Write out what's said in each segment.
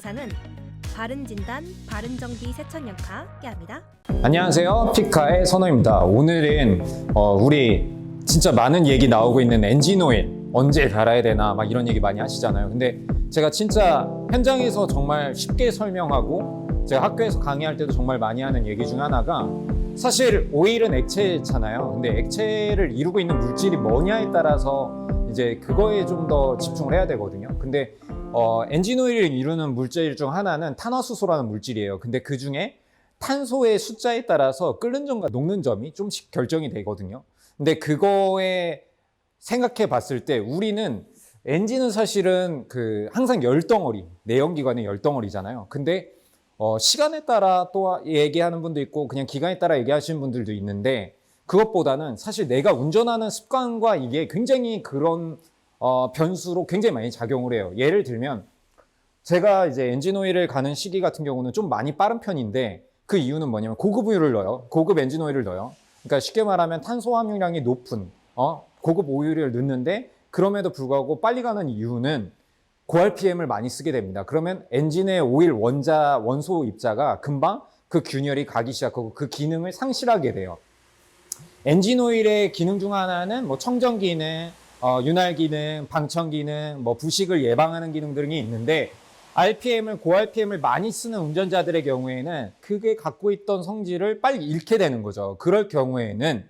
영상은 바른진단, 바른정비 세천연카 함께합니다. 안녕하세요. 피카의 선호입니다. 오늘은 어, 우리 진짜 많은 얘기 나오고 있는 엔진 오일 언제 갈아야 되나 막 이런 얘기 많이 하시잖아요. 근데 제가 진짜 현장에서 정말 쉽게 설명하고 제가 학교에서 강의할 때도 정말 많이 하는 얘기 중 하나가 사실 오일은 액체잖아요. 근데 액체를 이루고 있는 물질이 뭐냐에 따라서 이제 그거에 좀 더 집중을 해야 되거든요. 근데 어, 엔진 오일을 이루는 물질 중 하나는 탄화수소라는 물질이에요. 근데 그 중에 탄소의 숫자에 따라서 끓는 점과 녹는 점이 좀씩 결정이 되거든요. 근데 그거에 생각해 봤을 때 우리는 엔진은 사실은 그 항상 열덩어리, 내연기관의 열덩어리잖아요. 근데 어, 시간에 따라 또 얘기하는 분도 있고 그냥 기간에 따라 얘기하시는 분들도 있는데 그것보다는 사실 내가 운전하는 습관과 이게 굉장히 그런 어, 변수로 굉장히 많이 작용을 해요. 예를 들면 제가 이제 엔진 오일을 가는 시기 같은 경우는 좀 많이 빠른 편인데 그 이유는 뭐냐면 고급 우유를 넣어요. 고급 엔진 오일을 넣어요. 그러니까 쉽게 말하면 탄소 함유량이 높은 어, 고급 오일을 넣는데 그럼에도 불구하고 빨리 가는 이유는 고RPM을 많이 쓰게 됩니다. 그러면 엔진의 오일 원자 원소 입자가 금방 그 균열이 가기 시작하고 그 기능을 상실하게 돼요. 엔진 오일의 기능 중 하나는 뭐 청정 기능, 어, 윤활 기능, 방청 기능, 뭐 부식을 예방하는 기능 등이 있는데 RPM을 고 RPM을 많이 쓰는 운전자들의 경우에는 그게 갖고 있던 성질을 빨리 잃게 되는 거죠. 그럴 경우에는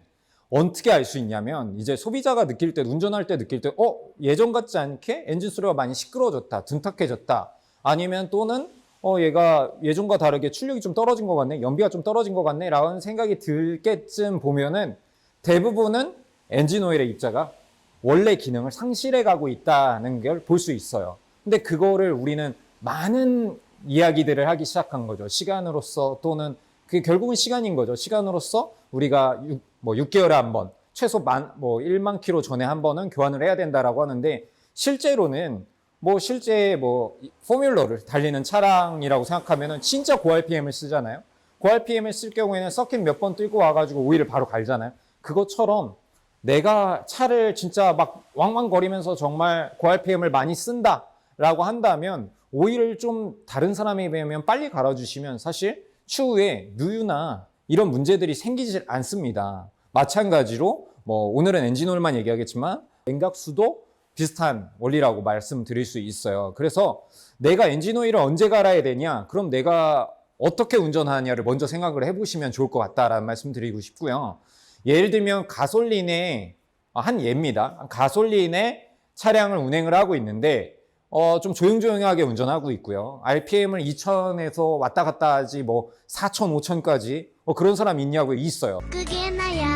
어떻게 알 수 있냐면 이제 소비자가 느낄 때 운전할 때 느낄 때 어 예전 같지 않게 엔진 소리가 많이 시끄러워졌다 둔탁해졌다 아니면 또는 어 얘가 예전과 다르게 출력이 좀 떨어진 것 같네 연비가 좀 떨어진 것 같네 라는 생각이 들 때쯤 보면은 대부분은 엔진 오일의 입자가 원래 기능을 상실해 가고 있다는 걸 볼 수 있어요 근데 그거를 우리는 많은 이야기들을 하기 시작한 거죠 시간으로서 또는 그게 결국은 시간인 거죠 시간으로서 우리가 육- 뭐 6개월에 한 번, 최소 만, 뭐 1만 킬로 전에 한 번은 교환을 해야 된다라고 하는데 실제로는 뭐 실제 뭐 포뮬러를 달리는 차량이라고 생각하면은 진짜 고 RPM을 쓰잖아요. 고 RPM을 쓸 경우에는 서킷 몇번 뛰고 와가지고 오일을 바로 갈잖아요. 그것처럼 내가 차를 진짜 막 왕왕거리면서 정말 고 RPM을 많이 쓴다라고 한다면 오일을 좀 다른 사람에 비하면 빨리 갈아주시면 사실 추후에 누유나 이런 문제들이 생기질 않습니다. 마찬가지로 뭐 오늘은 엔진오일만 얘기하겠지만 냉각수도 비슷한 원리라고 말씀드릴 수 있어요. 그래서 내가 엔진오일을 언제 갈아야 되냐? 그럼 내가 어떻게 운전하냐를 먼저 생각을 해보시면 좋을 것 같다라는 말씀 드리고 싶고요. 예를 들면 가솔린의 한 예입니다. 가솔린의 차량을 운행을 하고 있는데 어, 좀 조용조용하게 운전하고 있고요. RPM을 2,000에서 왔다 갔다 하지 뭐 4,000, 5,000까지 뭐 그런 사람 있냐고요? 있어요. 그게 나야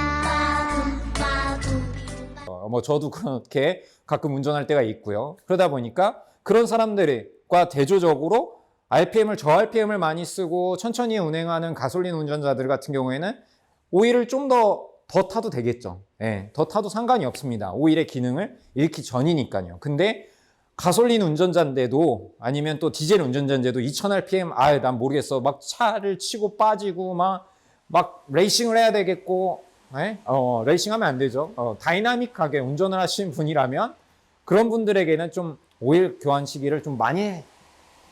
어, 뭐 저도 그렇게 가끔 운전할 때가 있고요. 그러다 보니까 그런 사람들과 대조적으로 RPM을 저 RPM을 많이 쓰고 천천히 운행하는 가솔린 운전자들 같은 경우에는 오일을 좀더 더 타도 되겠죠. 예, 더 타도 상관이 없습니다. 오일의 기능을 잃기 전이니까요. 근데 가솔린 운전자인데도 아니면 또 디젤 운전자인데도 2000rpm 아예 난 모르겠어 막 차를 치고 빠지고 막 막 레이싱을 해야 되겠고 예? 어, 레이싱하면 안 되죠 어, 다이나믹하게 운전을 하시는 분이라면 그런 분들에게는 좀 오일 교환 시기를 좀 많이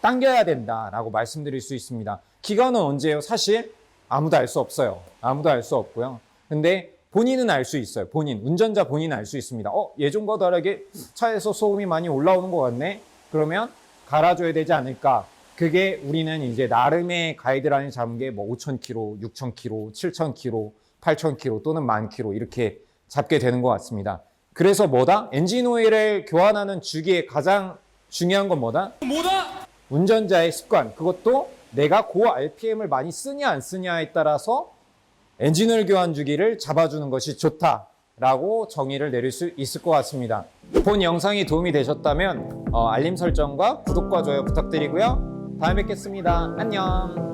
당겨야 된다라고 말씀드릴 수 있습니다 기간은 언제예요 사실 아무도 알 수 없어요 아무도 알 수 없고요 근데 본인은 알 수 있어요. 본인, 운전자 본인은 알 수 있습니다. 어, 예전과 다르게 차에서 소음이 많이 올라오는 것 같네? 그러면 갈아줘야 되지 않을까? 그게 우리는 이제 나름의 가이드라인 잡은 게 뭐 5,000km, 6,000km, 7,000km, 8,000km 또는 10,000km 이렇게 잡게 되는 것 같습니다. 그래서 뭐다? 엔진 오일을 교환하는 주기에 가장 중요한 건 뭐다? 뭐다? 운전자의 습관. 그것도 내가 고 RPM을 많이 쓰냐 안 쓰냐에 따라서 엔진오일 교환 주기를 잡아주는 것이 좋다라고 정의를 내릴 수 있을 것 같습니다. 본 영상이 도움이 되셨다면 어, 알림 설정과 구독과 좋아요 부탁드리고요. 다음에 뵙겠습니다. 안녕.